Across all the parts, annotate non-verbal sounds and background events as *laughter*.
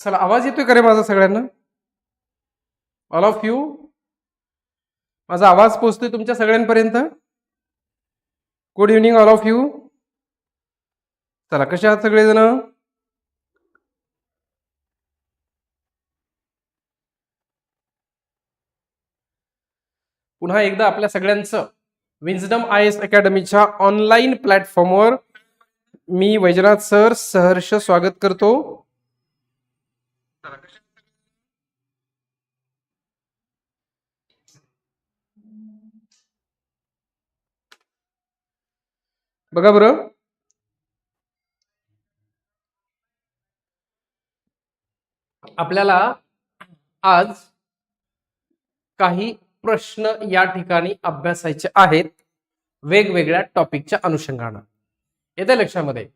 चला आवाज येतोय का रे माझा सगळ्यांना? ऑल ऑफ यू माझा आवाज पोचतोय तुमच्या सगळ्यांपर्यंत? Good evening all of you चला कसे आहात सगळेजण? पुन्हा एकदा आपल्या सगळ्यांचं विन्सडम आय एस अकॅडमीच्या ऑनलाईन प्लॅटफॉर्मवर मी वैजनाथ सर सहर्ष स्वागत करतो. बघा बरं. आपल्याला आज काही प्रश्न या ठिकाणी अभ्यासायचे आहेत. वेगवेगळ्या टॉपिकच्या अनुषंगानं. येत्या लक्षामध्ये.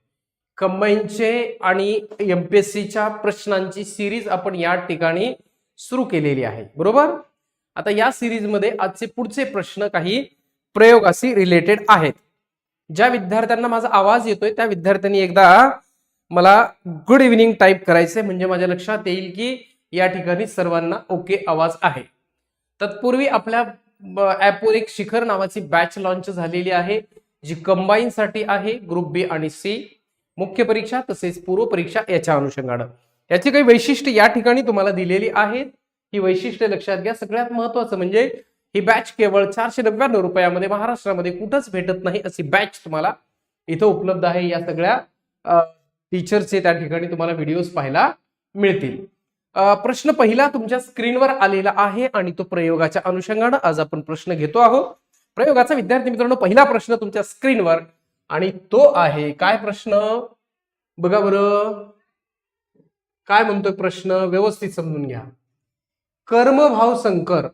कंबाईनचे आणि एमपीएससीच्या प्रश्नांची सिरीज आपण या ठिकाणी सुरू केलेली आहे. बरोबर? आता या सिरीजमध्ये आजचे पुढचे प्रश्न काही प्रयोगाशी रिलेटेड आहेत. ज्या विद्यार्थ्यांना माझा आवाज येतोय त्या विद्यार्थ्यांनी एकदा मला गुड इव्हिनिंग टाईप करायचंय. म्हणजे माझ्या लक्षात येईल की या ठिकाणी सर्वांना ओके आवाज आहे. तत्पूर्वी आपल्या ऍपवर एक शिखर नावाची बॅच लॉन्च झालेली आहे जी कंबाईन साठी आहे ग्रुप बी आणि सी मुख्य परीक्षा तसेच पूर्व परीक्षा याच्या अनुषंगानं. याची काही वैशिष्ट्य या ठिकाणी तुम्हाला दिलेली आहेत. ही वैशिष्ट्य लक्षात घ्या. सगळ्यात महत्वाचं म्हणजे ही बॅच केवळ चारशे नव्याण्णव रुपयामध्ये महाराष्ट्रामध्ये कुठंच भेटत नाही अशी बॅच तुम्हाला इथं उपलब्ध आहे. या सगळ्या टीचरचे त्या ठिकाणी तुम्हाला व्हिडिओज पाहायला मिळतील. प्रश्न पहिला तुमच्या स्क्रीनवर आलेला आहे आणि तो प्रयोगाच्या अनुषंगानं आज आपण प्रश्न घेतो आहोत. प्रयोगाचा विद्यार्थी मित्रांनो पहिला प्रश्न तुमच्या स्क्रीनवर आणि तो आहे काय प्रश्न? बघा बरं. काय म्हणतोय प्रश्न? व्यवस्थित समजून घ्या. कर्मभाव संकर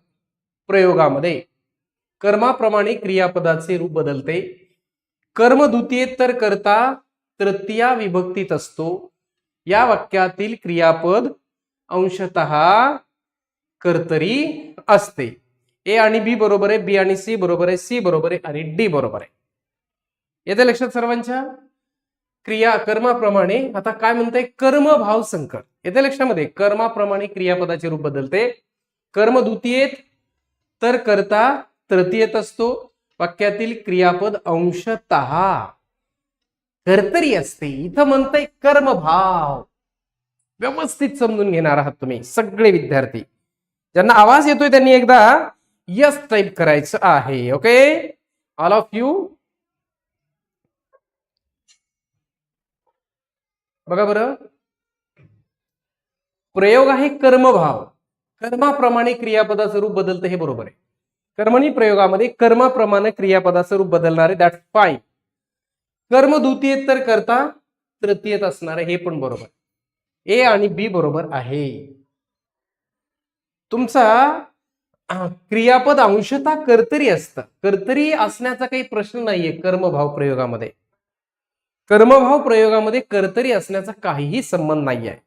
प्रयोगामध्ये. कर्माप्रमाणे क्रियापदाचे रूप बदलते. कर्म द्वितीयेतर करता तृतीया विभक्तीत असतो. या वाक्यातील क्रियापद अंशत कर्तरी असते. ए आणि बी बरोबर आहे बी आणि सी बरोबर आहे सी बरोबर आहे आणि डी बरोबर आहे. येते लक्षात सर्वांच्या? क्रिया कर्माप्रमाणे आता काय म्हणते कर्मभाव संकट येते लक्षामध्ये? कर्माप्रमाणे क्रियापदाचे रूप बदलते. कर्म द्वितीयेत तर करता तृतीयेत असतो वाक्यातील क्रियापद अंशत. कर्तरी असते इथं म्हणतंय कर्मभाव. व्यवस्थित समजून घेणार आहात तुम्ही सगळे विद्यार्थी. ज्यांना आवाज येतोय त्यांनी एकदा यस टाईप करायचं आहे ओके? ऑल ऑफ यू बघा बरं. प्रयोग आहे कर्मभाव. कर्माप्रमाणे क्रियापदाचं रूप बदलतं हे बरोबर आहे. कर्मणी प्रयोगामध्ये कर्माप्रमाणे क्रियापदाचं रूप बदलणारे दॅट फाईन कर्म द्वितीयेत तर करता तृतीयत असणार हे पण बरोबर. ए आणि बी बरोबर आहे. तुमचा क्रियापद अंशता कर्तरी असतं. कर्तरी असण्याचा काही प्रश्न नाहीये कर्मभाव प्रयोगामध्ये. कर्मभाव प्रयोगामध्ये कर्तरी असण्याचा काहीही संबंध नाही आहे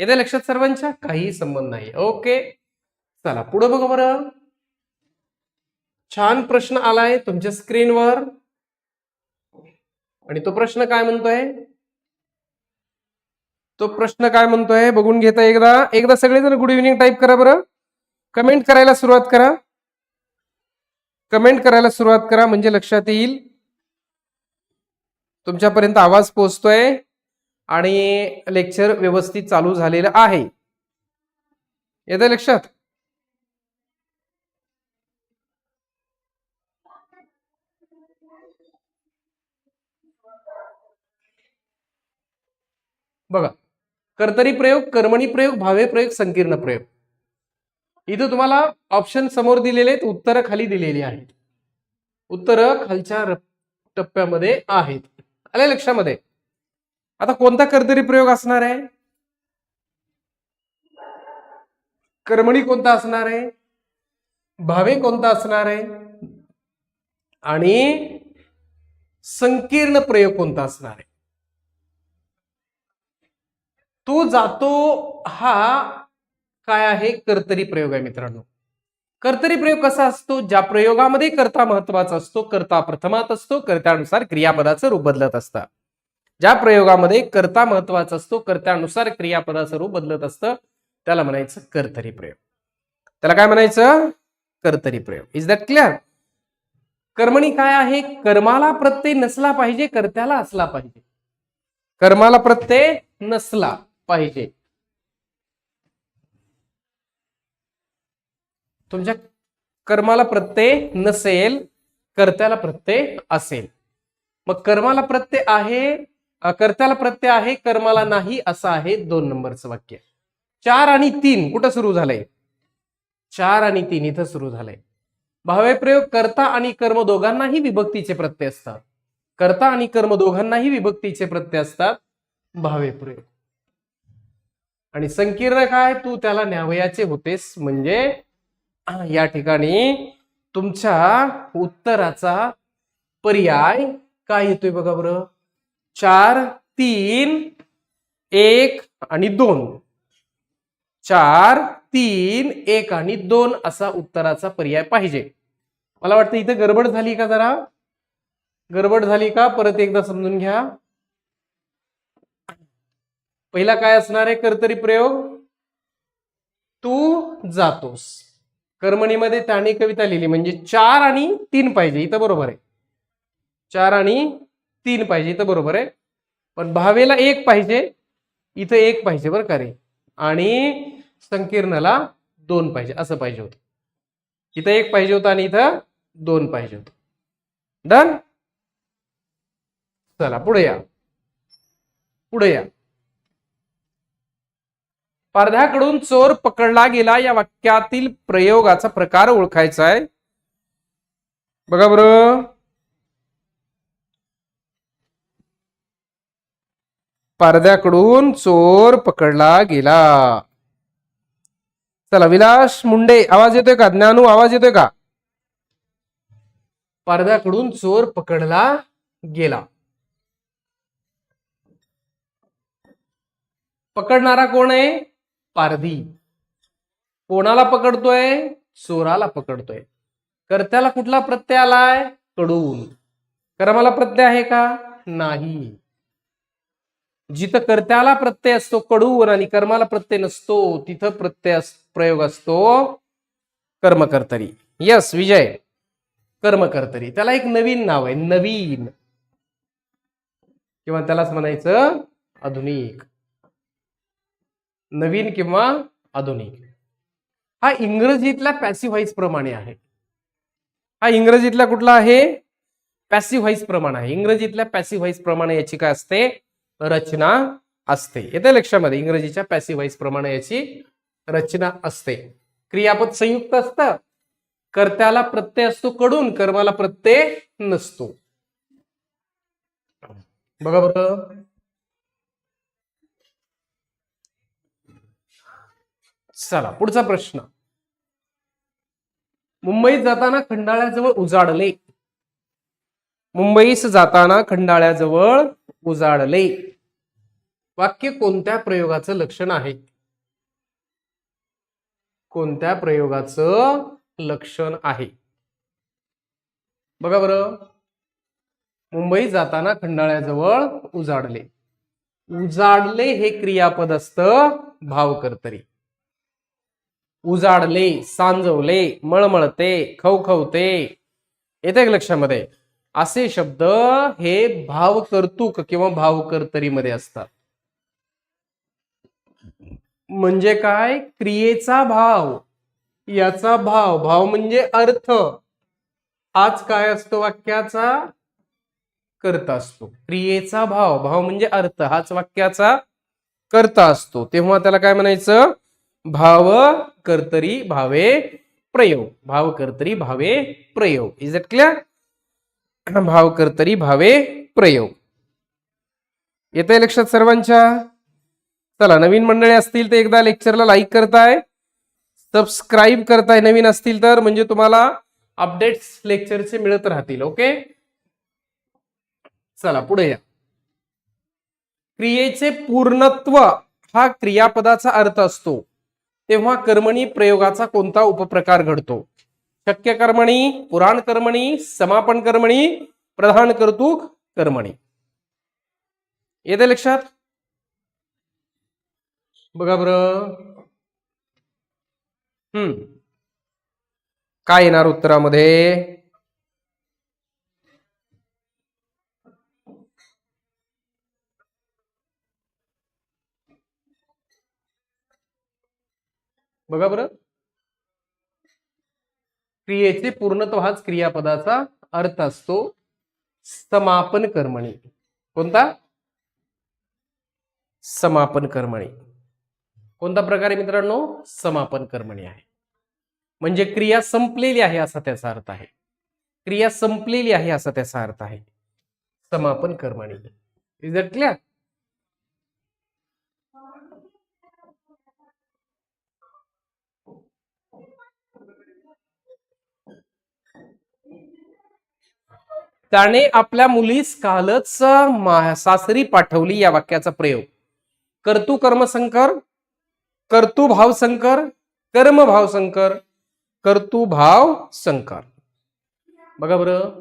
येत्या लक्षात सर्वांच्या? काही संबंध नाही. ओके. चला पुढे बघा बरं. छान प्रश्न आलाय तुमच्या स्क्रीनवर. आणि तो प्रश्न काय म्हणतोय? तो प्रश्न काय म्हणतोय? बघून घेता एकदा. एकदा सगळेजण गुड इव्हिनिंग टाईप करा बरं. कमेंट करायला सुरुवात करा. कमेंट करायला सुरुवात करा म्हणजे लक्षात येईल. तुमच्यापर्यंत आवाज पोहोचतोय. आणि लेक्चर व्यवस्थित चालू झालेलं आहे. येतं लक्षात? बघा कर्तरी प्रयोग कर्मणी प्रयोग भावे प्रयोग संकीर्ण प्रयोग. इथं तुम्हाला ऑप्शन समोर दिलेले आहेत उत्तरं खाली दिलेली आहेत. उत्तरं खालच्या टप्प्यामध्ये आहेत. आले लक्षामध्ये? आता कोणता कर्तरी प्रयोग असणार आहे? कर्मणी कोणता असणार आहे? भावे कोणता असणार आहे? आणि संकीर्ण प्रयोग कोणता असणार आहे? तो जातो हा काय आहे? कर्तरी प्रयोग आहे मित्रांनो. कर्तरी प्रयोग कसा असतो? ज्या प्रयोगामध्ये कर्ता महत्त्वाचा असतो कर्ता प्रथमात असतो कर्त्यानुसार क्रियापदाचं रूप बदलत असतं ज्या प्रयोगामध्ये कर्ता महत्त्वाचा असतो कर्त्यानुसार क्रियापदाचं बदलत असतं त्याला म्हणायचं कर्तरी प्रयोग. त्याला काय म्हणायचं? कर्तरी प्रयोग. इज दॅट क्लिअर कर्मणी काय आहे? कर्माला प्रत्यय नसला पाहिजे कर्त्याला असला पाहिजे. कर्माला प्रत्यय नसला पाहिजे. तुमच्या कर्माला प्रत्यय नसेल कर्त्याला प्रत्यय असेल. मग कर्माला प्रत्यय आहे कर्त्याला प्रत्यय आहे कर्माला नाही असं आहे दोन नंबरचं वाक्य. चार आणि तीन कुठं सुरू झालंय? चार आणि तीन इथं सुरू झालंय. भावे प्रयोग कर्ता आणि कर्म दोघांनाही विभक्तीचे प्रत्यय असतात. कर्ता आणि कर्म दोघांनाही विभक्तीचे प्रत्यय असतात. भावे प्रयोग. आणि संकीर्ण काय? तू त्याला न्यावयाचे होतेस म्हणजे या ठिकाणी तुमच्या उत्तराचा पर्याय काय येतोय बघा बरं. चार तीन एक आणि दोन. चार तीन एक आणि दोन असा उत्तराचा पर्याय पाहिजे. मला वाटतं इथं गडबड झाली का जरा? गडबड झाली का? परत एकदा समजून घ्या. पहिला काय असणार आहे? कर्तरी प्रयोग? तू जातोस. कर्मणीमध्ये त्याने कविता लिहिली म्हणजे चार आणि तीन पाहिजे. इथं बरोबर आहे. चार आणि तीन पाहिजे इथं बरोबर आहे. पण भावेला एक पाहिजे इथं एक पाहिजे बरं का रे. आणि संकीर्णला दोन पाहिजे असं पाहिजे होतं. इथं एक पाहिजे होतं आणि इथं दोन पाहिजे होतं. डन चला पुढे या. पुढे या. पारध्याकडून चोर पकडला गेला या वाक्यातील प्रयोगाचा प्रकार ओळखायचा आहे. बघा बरं. पारद्याकडून चोर पकडला गेला. चला विलास मुंडे आवाज येतोय का? ज्ञानू आवाज येतोय का? पारद्याकडून चोर पकडला गेला. पकडणारा कोण आहे? पारधी. कोणाला पकडतोय? चोराला पकडतोय. कर्त्याला कुठला प्रत्यय आलाय? कडून. कर्माला प्रत्यय आहे का? नाही. जिथं कर्त्याला प्रत्यय असतो कडून आणि कर्माला प्रत्यय नसतो तिथं प्रत्यय प्रयोग असतो कर्मकर्तरी. यस विजय. कर्मकर्तरी. त्याला एक नवीन नाव आहे नवीन. किंवा त्यालाच म्हणायचं आधुनिक. नवीन किंवा आधुनिक. हा इंग्रजीतल्या पॅसिव्हाईज प्रमाणे आहे. हा इंग्रजीतला कुठला आहे? पॅसिव्हाईज प्रमाण आहे. इंग्रजीतल्या पॅसिव्ह प्रमाणे याची काय असते? रचना असते. येते लक्षामध्ये इंग्रजीच्या पॅसिवाईज प्रमाणे याची रचना असते. क्रियापद संयुक्त असतं. कर्त्याला प्रत्यय असतो कडून कर्माला प्रत्यय नसतो. बघा बरं. चला पुढचा प्रश्न. मुंबईत जाताना खंडाळ्याजवळ उजाडले. मुंबईस जाताना खंडाळ्याजवळ उजाडले. वाक्य कोणत्या प्रयोगाचं लक्षण आहे? कोणत्या प्रयोगाचं लक्षण आहे? बघा बरं. मुंबई जाताना खंडाळ्याजवळ उजाडले. उजाडले हे क्रियापद असतं भावकर्तरी. उजाडले सांजवले मळमळते खवखवते. येते लक्षामध्ये? असे शब्द हे भावकर्तुक किंवा भावकर्तरीमध्ये असतात. म्हणजे काय? क्रियेचा भाव. याचा भाव. भाव म्हणजे अर्थ. हाच काय असतो वाक्याचा? करता असतो. क्रियेचा भाव. भाव म्हणजे अर्थ. हाच वाक्याचा कर्ता असतो. तेव्हा त्याला काय म्हणायचं? भाव कर्तरी भावे प्रयोग. भाव कर्तरी भावे प्रयोग. इज इट क्लिअर भाव कर्तरी भावे प्रयोग. येत आहे लक्षात सर्वांच्या? चला नवीन मंडळी असतील तर एकदा लेक्चरला लाईक करताय सबस्क्राईब करताय नवीन असतील तर म्हणजे तुम्हाला अपडेट्स लेक्चरचे मिळत राहतील ओके चला पुढे या. क्रियेचे पूर्णत्व हा क्रियापदाचा अर्थ असतो. तेव्हा कर्मणी प्रयोगाचा कोणता उपप्रकार घडतो? शक्य कर्मणी पुराण कर्मणी समापन कर्मणी प्रधान कर्तुक कर्मणी. येते लक्षात? बघा बरं. हम्म. काय येणार उत्तरामध्ये? बघा बरं. क्रियेचे पूर्णत्वच क्रियापदाचा अर्थ असतो समापन कर्मणी. कोणता? समापन कर्मणी. कोणता प्रकारे मित्रांनो? समापन कर्मणी आहे. म्हणजे क्रिया संपलेली आहे असा त्याचा अर्थ आहे. क्रिया संपलेली आहे असा त्याचा अर्थ आहे. समापन कर्मणी. इज दट क्लिअर त्याने आपल्या मुलीस कालच मा- सासरी पाठवली या वाक्याचा प्रयोग. कर्तू कर्तुभाव भाव संकर कर्म भाव संकर कर्तुभाव संकर. बघा बरं.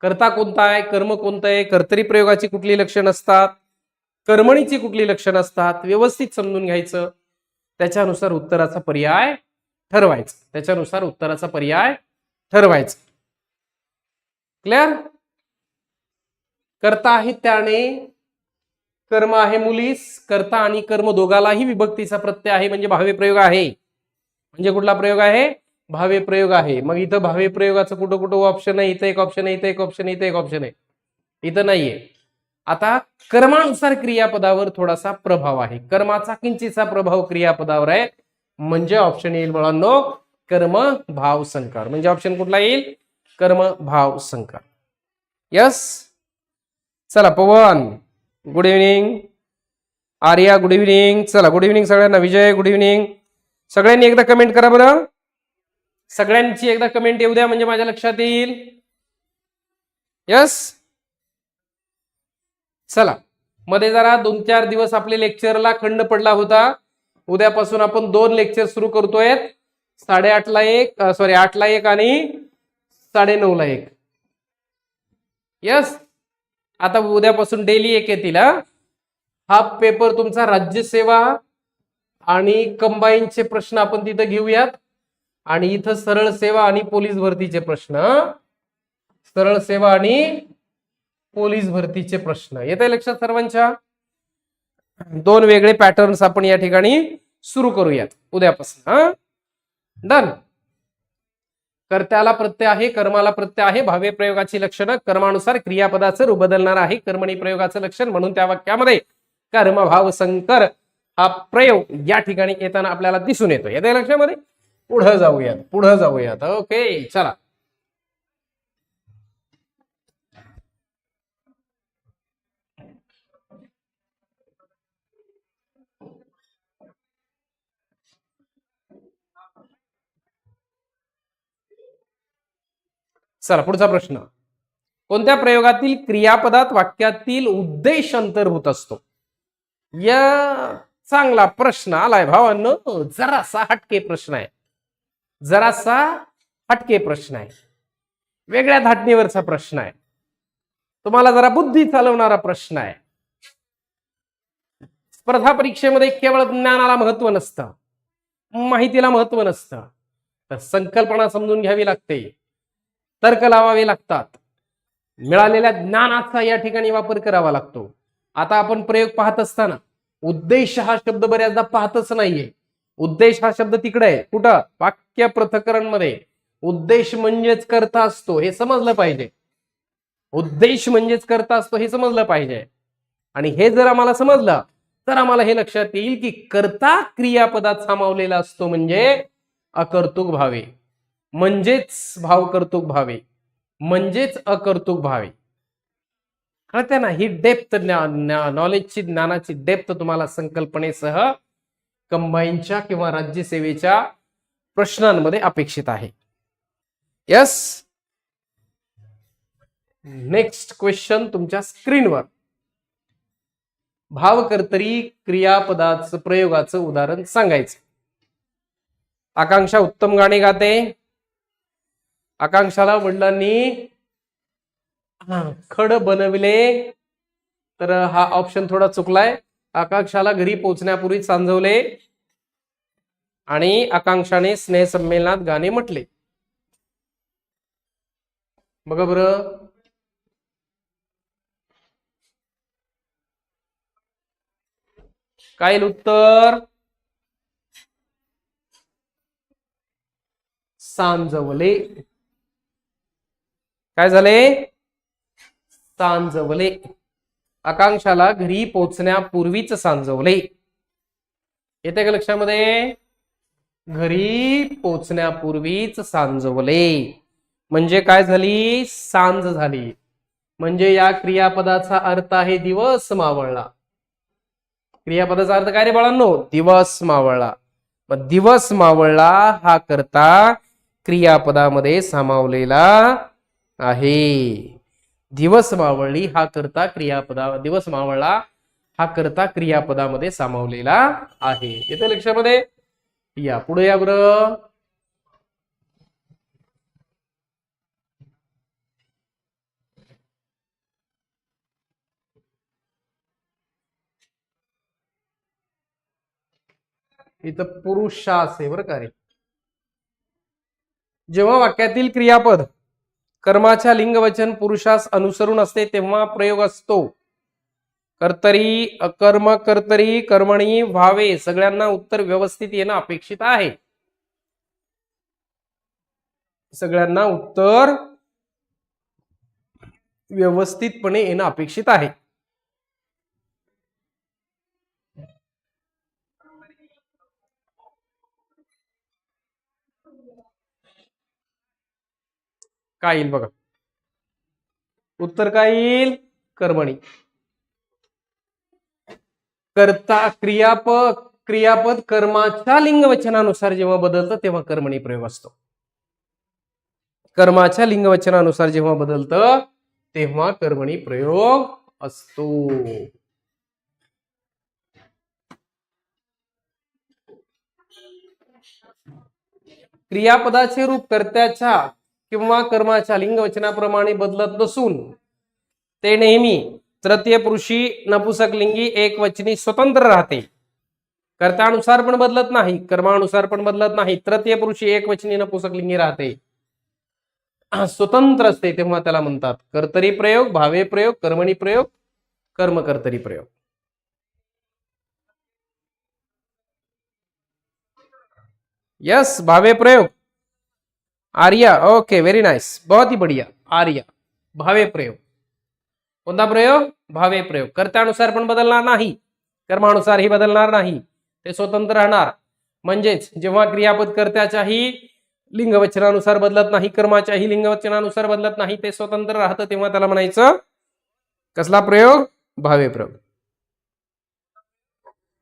कर्ता कोणता आहे कर्म कोणतं आहे कर्तरी प्रयोगाची कुठली लक्षण असतात कर्मणीची कुठली लक्षण असतात व्यवस्थित समजून घ्यायचं त्याच्यानुसार उत्तराचा पर्याय ठरवायचा. त्याच्यानुसार उत्तराचा पर्याय ठरवायचा. क्लिअर कर्ता आहे त्याने कर्म आहे मुलीस कर्ता आणि कर्म दोघालाही विभक्तीचा प्रत्यय आहे म्हणजे भावे प्रयोग आहे. म्हणजे कुठला प्रयोग आहे? भावे प्रयोग आहे. मग इथं भावे प्रयोगाचं कुठं कुठं ऑप्शन आहे? इथं एक ऑप्शन आहे इथं एक ऑप्शन आहे इथं एक ऑप्शन आहे. इथं नाहीये. आता कर्मानुसार क्रियापदावर थोडासा प्रभाव आहे. कर्माचा किंचितचा प्रभाव क्रियापदावर आहे. म्हणजे ऑप्शन येईल मुलांनो कर्म भाव संकार. म्हणजे ऑप्शन कुठला येईल? कर्म भाव संकार. यस चला Pavan. Good evening Arya good evening चला गुड इव्हनिंग सगळ्यांना. विजय गुड इव्हनिंग सगळ्यांनी एकदा कमेंट करा बरं. सगळ्यांची एकदा कमेंट येऊ द्या म्हणजे माझ्या लक्षात येईल. यस चला. मध्ये जरा दोन चार दिवस आपले लेक्चरला खंड पडला होता. उद्यापासून आपण दोन लेक्चर सुरू करतोय. साडेआठला एक सॉरी आठला एक आणि साडे ला एक. यस आता उद्यापासून डेली एक येतील हा हा पेपर तुमचा राज्यसेवा आणि कंबाईनचे प्रश्न आपण तिथं घेऊयात. आणि इथं सरळ सेवा आणि पोलीस भरतीचे प्रश्न. सरळ सेवा आणि पोलीस भरतीचे प्रश्न. येत आहे लक्षात सर्वांच्या? दोन वेगळे पॅटर्न्स आपण या ठिकाणी सुरू करूयात. उद्यापासून हा? डन कर्त्याला प्रत्यय आहे कर्माला प्रत्यय आहे भावे प्रयोगाची लक्षणं कर्मानुसार क्रियापदाचं रूप बदलणार आहे कर्मणी प्रयोगाचं लक्षण म्हणून त्या वाक्यामध्ये कर्मभाव संकर हा प्रयोग या ठिकाणी येताना आपल्याला दिसून येतो. येते लक्षामध्ये. पुढं जाऊयात पुढं जाऊयात. ओके चला. चला पुढचा प्रश्न. कोणत्या प्रयोगातील क्रियापदात वाक्यातील उद्देश अंतर्भूत असतो? या चांगला प्रश्न आलाय भावांनो. जरासा हटके प्रश्न आहे. जरासा हटके प्रश्न आहे. वेगळ्या धाटणीवरचा प्रश्न आहे. तुम्हाला जरा बुद्धी चालवणारा प्रश्न आहे. स्पर्धा परीक्षेमध्ये केवळ ज्ञानाला महत्त्व नसतं. माहितीला महत्त्व नसतं. तर संकल्पना समजून घ्यावी लागते. तर्क लावावे लागतात. मिळालेल्या ज्ञानाचा या ठिकाणी वापर करावा लागतो. आता आपण प्रयोग पाहत असताना उद्देश हा शब्द बऱ्याचदा पाहतच नाहीये. उद्देश हा शब्द तिकडे आहे. कुठं? वाक्य पृथकरणमध्ये उद्देश म्हणजेच करता असतो हे समजलं पाहिजे. उद्देश म्हणजेच करता असतो हे समजलं पाहिजे. आणि हे जर आम्हाला समजलं तर आम्हाला हे लक्षात येईल की करता क्रियापदात सामावलेला असतो म्हणजे अकर्तुक भावे म्हणजेच भाव कर्तुक भावे म्हणजेच अकर्तुक भावे कळते ना ही डेप्थ नॉलेजची ज्ञानाची डेप्थ तुम्हाला संकल्पनेसह कंबाईनच्या किंवा राज्यसेवेच्या प्रश्नांमध्ये अपेक्षित आहे. यस नेक्स्ट क्वेश्चन तुमच्या स्क्रीनवर भावकर्तरी क्रियापदाचं प्रयोगाचं उदाहरण सांगायचं. आकांक्षा उत्तम गाणे गाते. आकांक्षाला वडिलांनी खड बनविले. तर हा ऑप्शन थोडा चुकलाय. आकांक्षाला घरी पोहोचण्यापूर्वी सांजवले आणि आकांक्षाने स्नेहसंमेलनात गाणे म्हटले. बघा बरं. काय उत्तर? सांजवले. काय झाले? सांजवले. आकांक्षाला घरी पोचण्यापूर्वीच सांजवले. येते का लक्षामध्ये? घरी पोचण्यापूर्वीच सांजवले. म्हणजे काय झाली? सांज झाली. म्हणजे या क्रियापदाचा अर्थ आहे दिवस मावळला. क्रियापदाचा अर्थ काय रे बाळांनो? दिवस मावळला. मग दिवस मावळला हा करता क्रियापदामध्ये सामावलेला आहे. दिवस मावळली हा करता क्रियापदा दिवस मावळला हा करता क्रियापदामध्ये सामावलेला आहे. येते लक्षामध्ये? या पुढे या बरं इथं पुरुषास आहे बरं का रे. जेव्हा वाक्यातील क्रियापद कर्माच्या लिंगवचन पुरुषास अनुसरून असते तेव्हा प्रयोग असतो. कर्तरी अकर्म कर्तरी कर्मणी व्हावे सगळ्यांना उत्तर व्यवस्थित येणं अपेक्षित आहे. सगळ्यांना उत्तर व्यवस्थितपणे येणं अपेक्षित आहे. काय येईल बघा. उत्तर काय येईल? कर्मणी. कर्ता क्रियापद क्रियापद कर्माच्या लिंगवचनानुसार जेव्हा बदलतं तेव्हा कर्मणी प्रयोग असतो. कर्माच्या लिंगवचनानुसार जेव्हा बदलतं तेव्हा कर्मणी प्रयोग असतो. क्रियापदाचे रूप कर्त्याच्या किंवा कर्माच्या लिंगवचनाप्रमाणे बदलत नसून ते नेहमी तृतीय पुरुषी नपुसकलिंगी एक वचनी स्वतंत्र राहते. कर्त्यानुसार पण बदलत नाही कर्मानुसार पण बदलत नाही तृतीय पुरुषी एक वचनी नपुसकलिंगी राहते. स्वतंत्र असते तेव्हा त्याला म्हणतात. कर्तरी प्रयोग भावे प्रयोग कर्मणी प्रयोग कर्म कर्तरी प्रयोग. यस भावे प्रयोग. आर्या ओके व्हेरी नाइस बहुत ही बढ़िया. आर्या भावे प्रयोग. कोणता प्रयोग? भावे प्रयोग. कर्त्यानुसार पण बदलणार नाही. कर्मानुसारही बदलणार नाही. ते स्वतंत्र राहणार. म्हणजेच जेव्हा क्रियापद कर्त्याच्याही लिंगवचनानुसार बदलत नाही कर्माच्याही लिंगवचनानुसार बदलत नाही ते स्वतंत्र राहतं तेव्हा त्याला म्हणायचं कसला प्रयोग? भावे प्रयोग.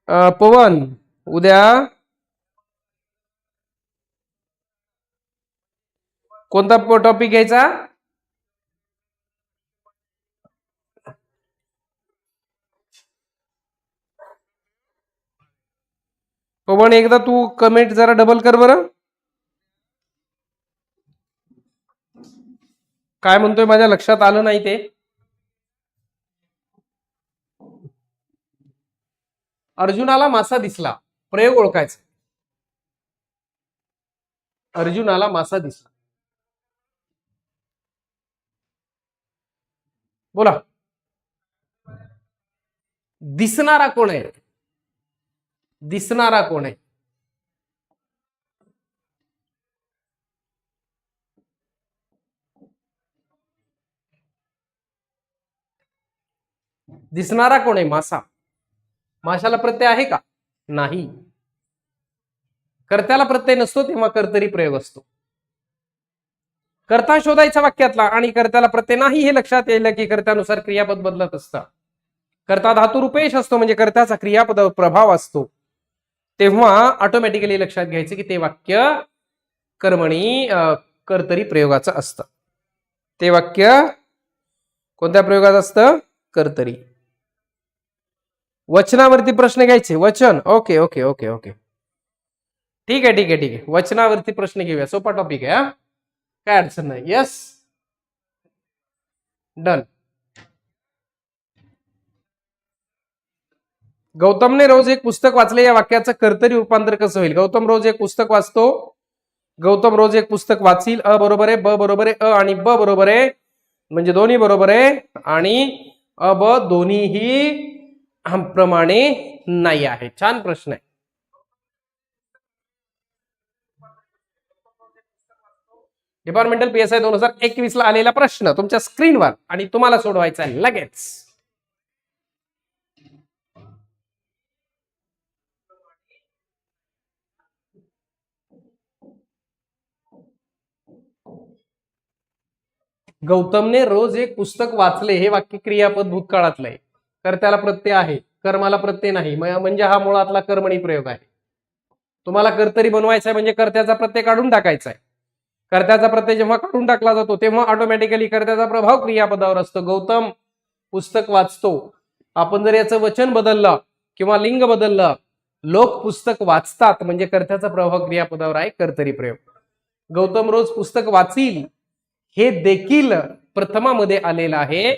अं, पवन उद्या कोणता टॉपिक घ्यायचा? पवन एकदा तू कमेंट जरा डबल कर बरं. काय म्हणतोय? माझ्या लक्षात आलं नाही ते. अर्जुनाला मासा दिसला. प्रयोग ओळखायचा. अर्जुनाला मासा दिसला. बोला। दिसणारा कोण आहे? दिसणारा कोण आहे? मासा. माशाला प्रत्यय आहे का? नाही. कर्त्याला प्रत्यय नसतो, तेव्हा कर्तरी प्रयोग असतो. कर्ता शोधायचा वाक्यातला आणि कर्त्याला प्रत्यय नाही हे लक्षात येईल की कर्त्यानुसार क्रियापद बदलत असतं. कर्ता धातू रुपेश असतो म्हणजे कर्त्याचा क्रियापद प्रभाव असतो. तेव्हा ऑटोमॅटिकली लक्षात घ्यायचं की ते वाक्य कर्मणी कर्तरी प्रयोगाचं असतं. ते वाक्य कोणत्या प्रयोगात असतं? कर्तरी. वचनावरती प्रश्न घ्यायचे. वचन. Okay okay okay okay. ठीक आहे ठीक आहे ठीक आहे. वचनावरती प्रश्न घेऊया. सोपा टॉपिक आहे हा. काय अडचण नाही. येस डन गौतमने रोज एक पुस्तक वाचले. या वाक्याचं कर्तरी रूपांतर कसं होईल? गौतम रोज एक पुस्तक वाचतो. गौतम रोज एक पुस्तक वाचील. अ बरोबर आहे ब बरोबर आहे अ आणि ब बरोबर आहे. म्हणजे दोन्ही बरोबर आहे. आणि अ ब दोन्हीही प्रमाणे नाही आहे. छान प्रश्न आहे. डिपार्टमेंटल पी एस आय दोन हजार एकवीस ला आलेला प्रश्न तुमच्या स्क्रीनवर आणि तुम्हाला सोडवायचा आहे लगेच. गौतमने रोज एक पुस्तक वाचले हे वाक्य क्रियापद भूतकाळातलं आहे. तर त्याला प्रत्यय आहे कर्माला प्रत्यय नाही. म्हणजे हा मुळातला कर्मणी प्रयोग आहे. तुम्हाला कर्तरी बनवायचा आहे म्हणजे कर्त्याचा प्रत्यय काढून टाकायचा आहे. कर्त्याचा प्रत्यय जेव्हा काढून टाकला जातो तेव्हा ऑटोमॅटिकली कर्त्याचा प्रभाव क्रियापदावर असतो. गौतम पुस्तक वाचतो. आपण जर याचं वचन बदललं किंवा लिंग बदललं लोक पुस्तक वाचतात म्हणजे कर्त्याचा प्रभाव क्रियापदावर आहे कर्तरी प्रयोग. गौतम रोज पुस्तक वाचील हे देखील प्रथमामध्ये आलेलं आहे.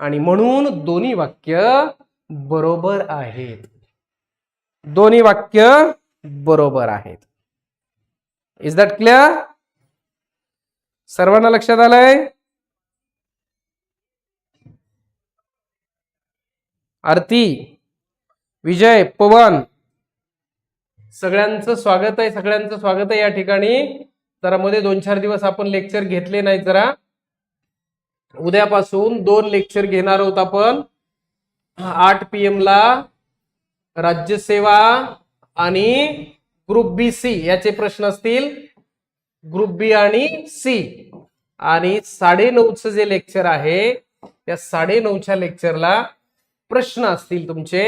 आणि म्हणून दोन्ही वाक्य बरोबर आहेत. दोन्ही वाक्य बरोबर आहेत. इज दॅट क्लिअर सर्वांना लक्षात आलंय? आरती विजय पवन. सगळ्यांचं स्वागत आहे सगळ्यांचं स्वागत आहे या ठिकाणी. जरा मध्ये दोन चार दिवस आपण लेक्चर घेतले नाही जरा. उद्यापासून दोन लेक्चर घेणार आहोत आपण. आठ पी एम ला राज्यसेवा आणि ग्रुप बी सी याचे प्रश्न असतील. ग्रुप बी आणि सी. आणि साडेनऊचं जे लेक्चर आहे त्या साडे नऊच्या लेक्चरला प्रश्न असतील तुमचे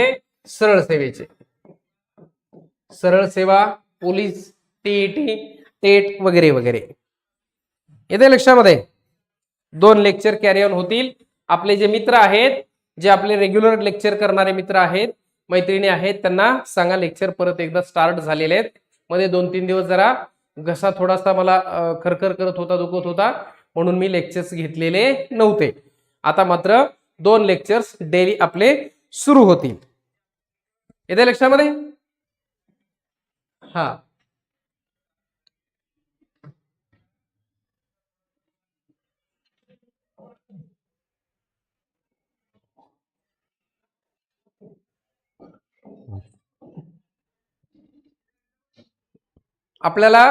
सरळ सेवेचे. सरळ सेवा पोलीस टीईटी टेट वगैरे वगैरे. येते लक्षामध्ये? दोन लेक्चर कॅरी ऑन होतील. आपले जे मित्र आहेत जे आपले रेग्युलर लेक्चर करणारे मित्र आहेत मैत्रिणी आहेत त्यांना सांगा लेक्चर परत एकदा स्टार्ट झालेले आहेत. मध्ये दोन तीन दिवस जरा घसा थोडासा मला खरखर करत होता दुखत होता म्हणून मी लेक्चर्स घेतलेले नव्हते. आता मात्र दोन लेक्चर्स डेली आपले सुरू होतील. येते लक्षामध्ये? हा. आपल्याला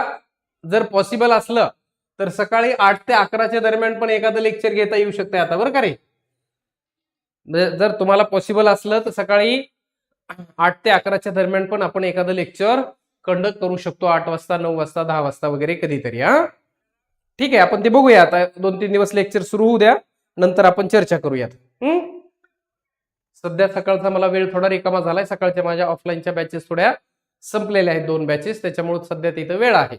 जर पॉसिबल असलं तर सकाळी आठ ते अकराच्या दरम्यान पण एखादं लेक्चर घेता येऊ शकते आता बरं का रे? म्हणजे जर तुम्हाला पॉसिबल असलं तर सकाळी आठ ते अकराच्या दरम्यान पण आपण एखादं लेक्चर कंडक्ट करू शकतो आठ वाजता नऊ वाजता दहा वाजता वगैरे कधीतरी हा? ठीक आहे आपण ते बघूया. आता दोन तीन दिवस लेक्चर सुरू होऊ द्या नंतर आपण चर्चा करूयात. सध्या सकाळचा मला वेळ थोडा रिकामा झालाय सकाळच्या माझ्या ऑफलाईनच्या बॅचेस थोड्या संपलेल्या आहेत दोन बॅचेस त्याच्यामुळे सध्या तिथं वेळ आहे.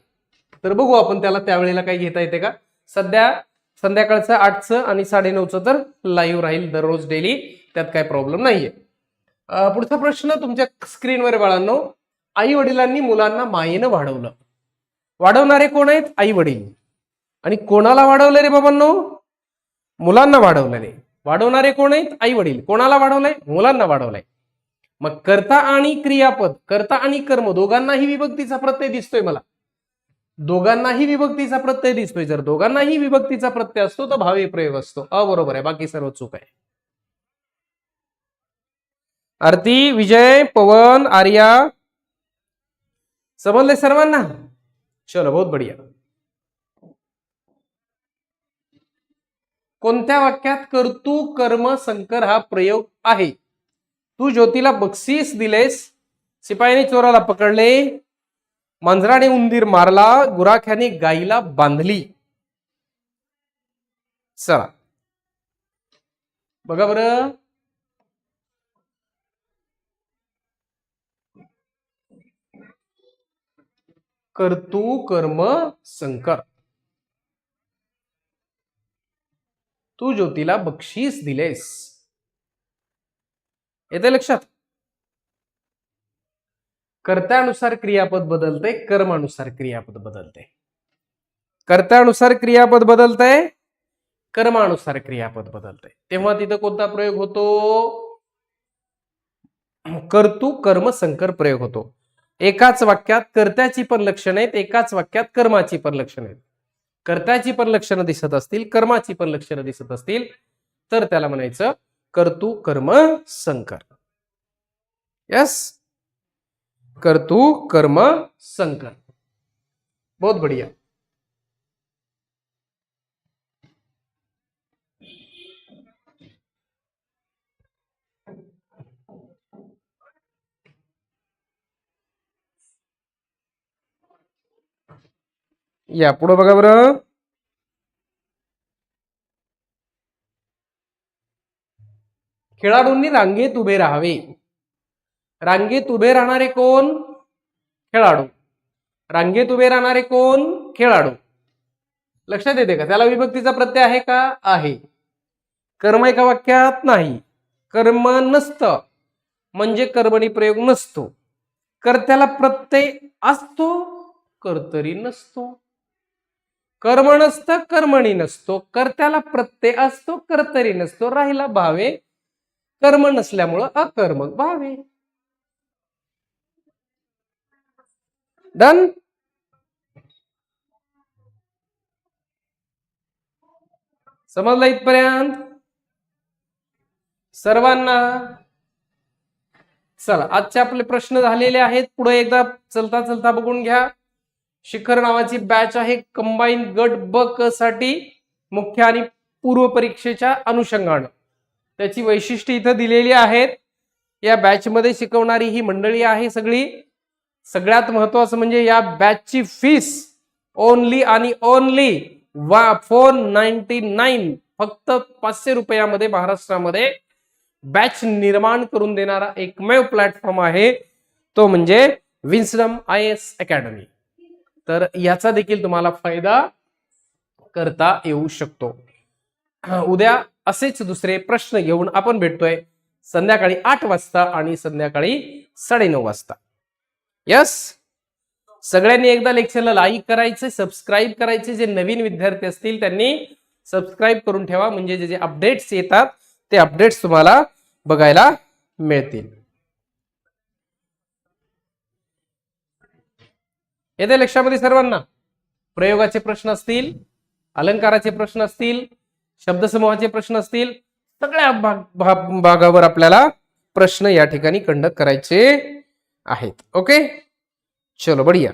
तर बघू आपण त्याला त्यावेळेला काही घेता येते का? सध्या संध्याकाळचं आठचं आणि साडेनऊचं तर लाईव्ह राहील दररोज डेली त्यात काही प्रॉब्लेम नाहीये. पुढचा प्रश्न तुमच्या स्क्रीनवर बाळांनो. आई वडिलांनी मुलांना मायेनं वाढवलं. वाढवणारे कोण आहेत? आई वडील आणि कोणाला वाढवलं रे बाबांनो? मुलांना वाढवलं रे. वाढवणारे कोण आहेत? आई वडील कोणाला वाढवलंय? मुलांना वाढवलंय. मग कर्ता आणि क्रियापद कर्ता आणि कर्म दोघांनाही विभक्तीचा प्रत्यय दिसतोय मला. दोघांनाही विभक्तीचा प्रत्यय दिसतोय. जर दोघांनाही विभक्तीचा प्रत्यय असतो तर भावे प्रयोग असतो. अबरोबर आहे. बाकी सर्व चूक आहे. आरती विजय पवन आर्या समजले सर्वांना? चलो बहुत बढिया. कोणत्या वाक्यात कर्तू कर्म संकर हा प्रयोग आहे? तू ज्योतीला बक्षीस दिलेस. शिपायाने चोराला पकडले. मांजराने उंदीर मारला. गुराख्याने गाईला बांधली. चला. बघा बरं. कर्तू कर्म संकर. तू ज्योतीला बक्षीस दिलेस. येते लक्षात? कर्त्यानुसार क्रियापद बदलते कर्मानुसार क्रियापद बदलते कर्त्यानुसार क्रियापद बदलतंय कर्मानुसार क्रियापद बदलते तेव्हा तिथं कोणता प्रयोग होतो? कर्तू कर्म संकर प्रयोग होतो. एकाच वाक्यात कर्त्याची पण लक्षणं आहेत एकाच वाक्यात कर्माची पण लक्षणं आहेत. कर्त्याची पण लक्षणं दिसत असतील कर्माची पण लक्षणं दिसत असतील तर त्याला म्हणायचं कर्तु कर्म संकर. यस कर्तु कर्म संकर. बहुत बढ़िया. या पुढं बघा बरं. खेळाडूंनी रांगेत उभे राहावे. रांगेत उभे राहणारे कोण? खेळाडू. रांगेत उभे राहणारे कोण? खेळाडू. लक्षात येते का? त्याला विभक्तीचा प्रत्यय आहे का? आहे. कर्म एका वाक्यात नाही. कर्म नसतं. म्हणजे कर्मणी प्रयोग नसतो. कर्त्याला प्रत्यय असतो कर्तरी नसतो. कर्म नसतं कर्मणी नसतो. कर्त्याला प्रत्यय असतो कर्तरी नसतो. राहिला भावे कर्म नसल्यामुळं अकर्मक भावे. डन समजलं इथपर्यंत? सर्वांना? चला आजचे आपले प्रश्न झालेले आहेत. पुढे एकदा चलता चलता बघून घ्या. शिखर नावाची बॅच आहे. कंबाईन गट ब क साठी मुख्य आणि पूर्व परीक्षेच्या अनुषंगानं. त्याची वैशिष्ट्ये इथं दिलेली आहेत. या बॅचमध्ये शिकवणारी ही मंडळी आहे सगळी. सगळ्यात महत्वाचं म्हणजे या बॅचची फीस ओनली आणि ओनली वा फोर नाईन्टी नाईन फक्त पाचशे रुपयामध्ये महाराष्ट्रामध्ये बॅच निर्माण करून देणारा एकमेव प्लॅटफॉर्म आहे. तो म्हणजे विन्सडम आय एस अकॅडमी तर याचा देखील तुम्हाला फायदा करता येऊ शकतो. *clears throat* उद्या असेच दुसरे प्रश्न घेऊन आपण भेटतोय संध्याकाळी आठ वाजता आणि संध्याकाळी साडेनऊ वाजता. यस सगळ्यांनी एकदा लेक्चरला लाईक करायचे सबस्क्राईब करायचे जे नवीन विद्यार्थी असतील त्यांनी सबस्क्राईब करून ठेवा. म्हणजे जे जे अपडेट्स येतात ते अपडेट्स तुम्हाला बघायला मिळतील. येते लक्षामध्ये सर्वांना. प्रयोगाचे प्रश्न असतील अलंकाराचे प्रश्न असतील शब्दसमूहाचे प्रश्न असतील सगळ्या भाग भाग- भागावर आपल्याला प्रश्न या ठिकाणी कंडक्ट करायचे आहेत. ओके चलो बढिया.